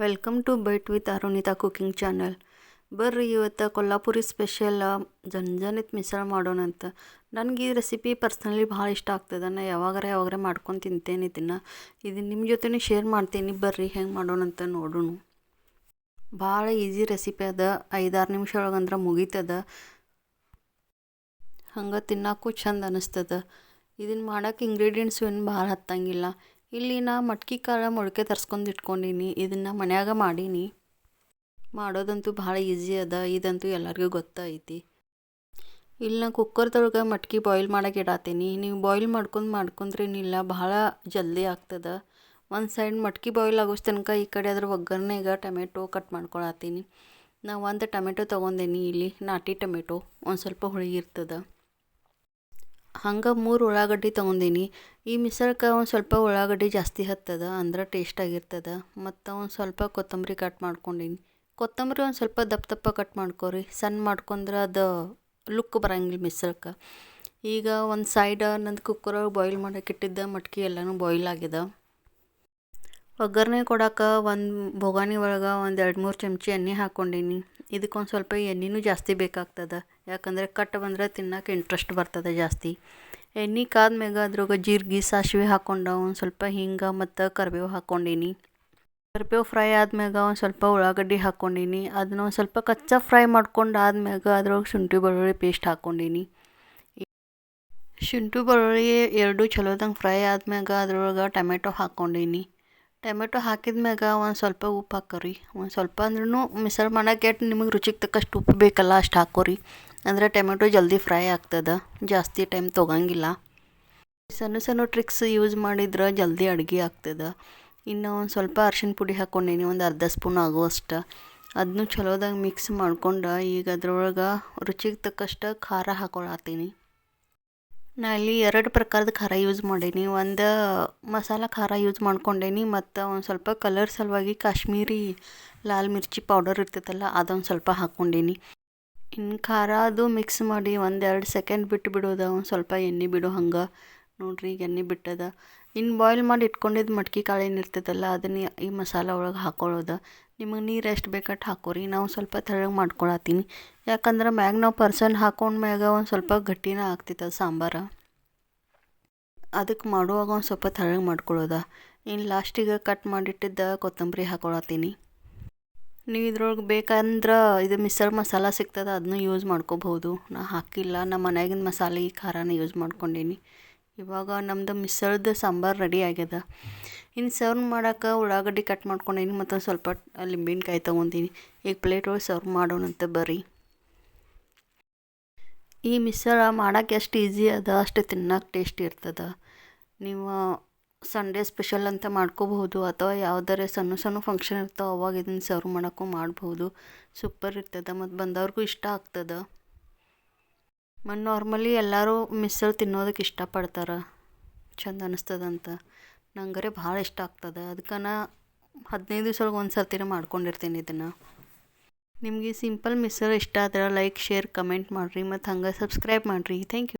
Welcome to bite with Arunita cooking channel ಬರ್ರಿ, ಇವತ್ತು Kolhapuri special ಜಂಜಾನಿತ್ ಮಿಸळ ಮಾಡೋಣಂತ ನನಗೆ ಈ ರೆಸಿಪಿ ಪರ್ಸ್ನಲಿ ಭಾಳ ಇಷ್ಟ ಆಗ್ತದೆ. ನಾ ಯಾವಾಗಾರ ಯಾವಾಗಾರ ಮಾಡ್ಕೊಂಡು ತಿಂತೇನೆ ಇದನ್ನು. ಇದು ನಿಮ್ಮ ಜೊತೆ ಶೇರ್ ಮಾಡ್ತೀನಿ. ಬರ್ರಿ, ಹೆಂಗೆ ಮಾಡೋಣಂತ ನೋಡೋಣ. ಭಾಳ ಈಸಿ ರೆಸಿಪಿ ಅದ. ಐದಾರು ನಿಮಿಷ ಒಳಗಂದ್ರೆ ಮುಗೀತದ. ಹಂಗೆ ತಿನ್ನಕ್ಕೂ ಚಂದ ಅನಿಸ್ತದ. ಇದನ್ನು ಮಾಡೋಕೆ ಇಂಗ್ರೀಡಿಯೆಂಟ್ಸು ಏನು ಭಾಳ ಹತ್ತಂಗಿಲ್ಲ. ಇಲ್ಲಿ ನಾ ಮಟ್ಕಿ ಕಾಳು ಮೊಳಕೆ ತರ್ಸ್ಕೊಂಡು ಇಟ್ಕೊಂಡೀನಿ, ಇದನ್ನು ಮನ್ಯಾಗ ಮಾಡೀನಿ. ಮಾಡೋದಂತೂ ಭಾಳ ಈಸಿ ಅದ, ಇದಂತೂ ಎಲ್ಲರಿಗೂ ಗೊತ್ತೈತಿ. ಇಲ್ಲಿ ನಾ ಕುಕ್ಕರ್ದೊಳಗೆ ಮಟ್ಕಿ ಬಾಯ್ಲ್ ಮಾಡೋಕೆ ಇಡಾತೀನಿ. ನೀವು ಬಾಯ್ಲ್ ಮಾಡ್ಕೊಂಡು ಮಾಡ್ಕೊಂಡ್ರೇನಿಲ್ಲ ಭಾಳ ಜಲ್ದಿ ಆಗ್ತದೆ. ಒಂದು ಸೈಡ್ ಮಟ್ಕಿ ಬಾಯ್ಲ್ ಆಗೋಷ್ಟು ತನಕ ಈ ಕಡೆ ಅದ್ರ ಒಗ್ಗರಣೆಗೆ ಟೊಮೆಟೊ ಕಟ್ ಮಾಡ್ಕೊಳತ್ತೀನಿ ನಾ ಒಂದು ಟೊಮೆಟೊ ತೊಗೊಂಡೇನಿ, ಇಲ್ಲಿ ನಾಟಿ ಟೊಮೆಟೊ, ಒಂದು ಸ್ವಲ್ಪ ಹುಳಿ ಇರ್ತದೆ. ಹಂಗೆ ಮೂರು ಉಳ್ಳಾಗಡ್ಡಿ ತೊಗೊಂಡೀನಿ. ಈ ಮಿಶ್ರಕ್ಕೆ ಒಂದು ಸ್ವಲ್ಪ ಉಳ್ಳಾಗಡ್ಡಿ ಜಾಸ್ತಿ ಹತ್ತದ, ಅಂದ್ರೆ ಟೇಸ್ಟ್ ಆಗಿರ್ತದ. ಮತ್ತು ಒಂದು ಸ್ವಲ್ಪ ಕೊತ್ತಂಬರಿ ಕಟ್ ಮಾಡ್ಕೊಂಡೀನಿ. ಕೊತ್ತಂಬರಿ ಒಂದು ಸ್ವಲ್ಪ ದಪ್ಪ ದಪ್ಪ ಕಟ್ ಮಾಡ್ಕೊರಿ. ಸಣ್ಣ ಮಾಡ್ಕೊಂಡ್ರೆ ಅದು ಲುಕ್ ಬರಂಗಿಲ್ಲ ಮಿಶ್ರಕ್ಕೆ ಈಗ ಒಂದು ಸೈಡ್ ನಂದು ಕುಕ್ಕರ್ ಬಾಯ್ಲ್ ಮಾಡೋಕ್ಕಿಟ್ಟಿದ್ದ ಮಟ್ಕಿ ಎಲ್ಲನೂ ಬಾಯ್ಲ್ ಆಗಿದೆ ಒಗ್ಗರಣೆ ಕೊಡಕ್ಕೆ ಒಂದು ಬೊಗಾನಿ ಒಳಗೆ ಒಂದು ಎರಡು ಮೂರು ಚಮಚಿ ಎಣ್ಣೆ ಹಾಕ್ಕೊಂಡೀನಿ ಇದಕ್ಕೊಂದು ಸ್ವಲ್ಪ ಎಣ್ಣೆನೂ ಜಾಸ್ತಿ ಬೇಕಾಗ್ತದೆ. ಯಾಕಂದರೆ ಕಟ್ ಬಂದರೆ ತಿನ್ನಕ್ಕೆ ಇಂಟ್ರೆಸ್ಟ್ ಬರ್ತದೆ ಜಾಸ್ತಿ. ಎಣ್ಣೆ ಕಾದ್ಮ್ಯಾಗ ಅದ್ರಾಗ ಜೀರಿಗೆ, ಸಾಸಿವೆ ಹಾಕ್ಕೊಂಡು ಒಂದು ಸ್ವಲ್ಪ ಹಿಂಗೆ ಮತ್ತು ಕರಿಬೇವು ಹಾಕ್ಕೊಂಡೀನಿ ಕರಿಬೇವು ಫ್ರೈ ಆದ್ಮ್ಯಾಗ ಒಂದು ಸ್ವಲ್ಪ ಉಳ್ಳಾಗಡ್ಡಿ ಹಾಕ್ಕೊಂಡೀನಿ ಅದನ್ನ ಒಂದು ಸ್ವಲ್ಪ ಕಚ್ಚಾ ಫ್ರೈ ಮಾಡ್ಕೊಂಡು ಆದ್ಮ್ಯಾಗ ಅದ್ರೊಳಗೆ ಶುಂಠಿ, ಬೆಳ್ಳುಳ್ಳಿ ಪೇಸ್ಟ್ ಹಾಕ್ಕೊಂಡೀನಿ ಶುಂಠಿ, ಬೆಳ್ಳುಳ್ಳಿ ಎರಡು ಚಲೋದಂಗೆ ಫ್ರೈ ಆದ್ಮ್ಯಾಗ ಅದ್ರೊಳಗೆ ಟೊಮೆಟೊ ಹಾಕ್ಕೊಂಡೀನಿ ಟೊಮೆಟೊ ಹಾಕಿದ್ಮ್ಯಾಗ ಒಂದು ಸ್ವಲ್ಪ ಉಪ್ಪು ಹಾಕೋರಿ. ಒಂದು ಸ್ವಲ್ಪ ಅಂದ್ರೂ ಮಿಸಲ್ ಮಾಡಕ್ಕೆ ನಿಮಗೆ ರುಚಿಗೆ ತಕ್ಕಷ್ಟು ಉಪ್ಪು ಬೇಕಲ್ಲ ಅಷ್ಟು ಹಾಕೋರಿ. ಅಂದರೆ ಟೊಮೆಟೊ ಜಲ್ದಿ ಫ್ರೈ ಆಗ್ತದೆ. ಜಾಸ್ತಿ ಟೈಮ್ ತೊಗೊಂಗಿಲ್ಲ. ಸಣ್ಣ ಸಣ್ಣ ಟ್ರಿಕ್ಸ್ ಯೂಸ್ ಮಾಡಿದ್ರೆ ಜಲ್ದಿ ಅಡುಗೆ ಆಗ್ತದೆ. ಇನ್ನು ಒಂದು ಸ್ವಲ್ಪ ಅರ್ಶಿನ ಪುಡಿ ಹಾಕ್ಕೊಂಡೀನಿ ಒಂದು ಅರ್ಧ ಸ್ಪೂನ್ ಆಗುವಷ್ಟು. ಅದನ್ನು ಚಲೋದಾಗ ಮಿಕ್ಸ್ ಮಾಡ್ಕೊಂಡು ಈಗ ಅದ್ರೊಳಗೆ ರುಚಿಗೆ ತಕ್ಕಷ್ಟು ಖಾರ ಹಾಕೊಳತ್ತೀನಿ ನಾ ಇಲ್ಲಿ ಎರಡು ಪ್ರಕಾರದ ಖಾರ ಯೂಸ್ ಮಾಡೀನಿ. ಒಂದು ಮಸಾಲ ಖಾರ ಯೂಸ್ ಮಾಡ್ಕೊಂಡೇನಿ, ಮತ್ತು ಒಂದು ಸ್ವಲ್ಪ ಕಲರ್ ಸಲುವಾಗಿ ಕಾಶ್ಮೀರಿ ಲಾಲ್ ಮಿರ್ಚಿ ಪೌಡರ್ ಇರ್ತೈತಲ್ಲ, ಅದೊಂದು ಸ್ವಲ್ಪ ಹಾಕ್ಕೊಂಡೀನಿ ಇನ್ನು ಖಾರ ಅದು ಮಿಕ್ಸ್ ಮಾಡಿ ಒಂದೆರಡು ಸೆಕೆಂಡ್ ಬಿಟ್ಟು ಬಿಡೋದ ಒಂದು ಸ್ವಲ್ಪ ಎಣ್ಣೆ ಬಿಡೋ ಹಂಗೆ. ನೋಡ್ರಿ ಈಗ ಎಣ್ಣೆ ಬಿಟ್ಟದ. ಇನ್ನು ಬಾಯ್ಲ್ ಮಾಡಿ ಇಟ್ಕೊಂಡಿದ್ದು ಮಟ್ಕಿ ಕಾಳು ಏನು ಇರ್ತದಲ್ಲ ಅದನ್ನ ಈ ಮಸಾಲ ಒಳಗೆ ಹಾಕೊಳ್ಳೋದು ನಿಮಗೆ ನೀರು ಎಷ್ಟು ಬೇಕಟ್ಟು ಹಾಕೋರಿ, ನಾವು ಸ್ವಲ್ಪ ತೆಳ್ಳಗೆ ಮಾಡ್ಕೊಳತ್ತೀನಿ ಯಾಕಂದ್ರೆ ಮ್ಯಾಗ ನಾವು ಪರ್ಸನ್ ಹಾಕೊಂಡ ಮ್ಯಾಗ ಒಂದು ಸ್ವಲ್ಪ ಗಟ್ಟಿನ ಆಗ್ತಿತ್ತು ಸಾಂಬಾರು. ಅದಕ್ಕೆ ಮಾಡುವಾಗ ಒಂದು ಸ್ವಲ್ಪ ತೆಳ್ಳಗೆ ಮಾಡ್ಕೊಳ್ಳೋದ ಇನ್ನು ಲಾಸ್ಟಿಗೆ ಕಟ್ ಮಾಡಿಟ್ಟಿದ್ದ ಕೊತ್ತಂಬರಿ ಹಾಕೊಳತ್ತೀನಿ ನೀವು ಇದ್ರೊಳಗೆ ಬೇಕಂದ್ರೆ ಇದು ಮಿಸರ್ ಮಸಾಲ ಸಿಗ್ತದೆ ಅದನ್ನು ಯೂಸ್ ಮಾಡ್ಕೋಬಹುದು. ನಾ ಹಾಕಿಲ್ಲ, ನಮ್ಮ ಮನೆಯಾಗಿನ ಮಸಾಲೆ ಈ ಖಾರನ ಯೂಸ್ ಮಾಡ್ಕೊಂಡೀನಿ. ಇವಾಗ ನಮ್ದು ಮಿಸರ್ದ ಸಾಂಬಾರು ರೆಡಿ ಆಗ್ಯದ. ಇನ್ನು ಸರ್ವ್ ಮಾಡೋಕೆ ಉಳ್ಳಾಗಡ್ಡಿ ಕಟ್ ಮಾಡ್ಕೊಂಡೀನಿ ಮತ್ತು ಸ್ವಲ್ಪ ಲಿಂಬಿನಕಾಯಿ ತೊಗೊಂತೀನಿ. ಈಗ ಪ್ಲೇಟ್ ಒಳಗೆ ಸರ್ವ್ ಮಾಡೋಣಂತ ಬರ್ರಿ. ಈ ಮಿಸರ ಮಾಡೋಕೆ ಎಷ್ಟು ಈಸಿ ಅದ, ಅಷ್ಟು ತಿನ್ನಕ್ಕೆ ಟೇಸ್ಟ್ ಇರ್ತದೆ. ನೀವು ಸಂಡೇ ಸ್ಪೆಷಲ್ ಅಂತ ಮಾಡ್ಕೋಬಹುದು ಅಥವಾ ಯಾವ್ದಾರೆ ಸಣ್ಣ ಸಣ್ಣ ಫಂಕ್ಷನ್ ಇರ್ತಾವೆ, ಅವಾಗ ಇದನ್ನು ಸರ್ವ್ ಮಾಡೋಕ್ಕೂ ಮಾಡ್ಬೋದು ಸೂಪರ್ ಇರ್ತದೆ ಮತ್ತು ಬಂದವ್ರಿಗೂ ಇಷ್ಟ ಆಗ್ತದೆ. ಮತ್ತು ನಾರ್ಮಲಿ ಎಲ್ಲರೂ ಮಿಸ್ಸಲ್ಲಿ ತಿನ್ನೋದಕ್ಕೆ ಇಷ್ಟಪಡ್ತಾರೆ. ಚಂದ ಅನಿಸ್ತದಂತ. ನಂಗರೆ ಭಾಳ ಇಷ್ಟ ಆಗ್ತದೆ. ಅದಕ್ಕೆ ನಾ ಹದಿನೈದು ದಿವ್ಸ ಒಳಗೆ ಒಂದು ಸರ್ತಿನ ಮಾಡ್ಕೊಂಡಿರ್ತೀನಿ ಇದನ್ನು. ನಿಮಗೆ ಸಿಂಪಲ್ ಮಿಸ್ಸಲ್ ಇಷ್ಟ ಆದ್ರೆ ಲೈಕ್ ಶೇರ್ ಕಮೆಂಟ್ ಮಾಡಿರಿ. ಮತ್ತು ಹಂಗೆ ಸಬ್ಸ್ಕ್ರೈಬ್ ಮಾಡಿರಿ. Thank you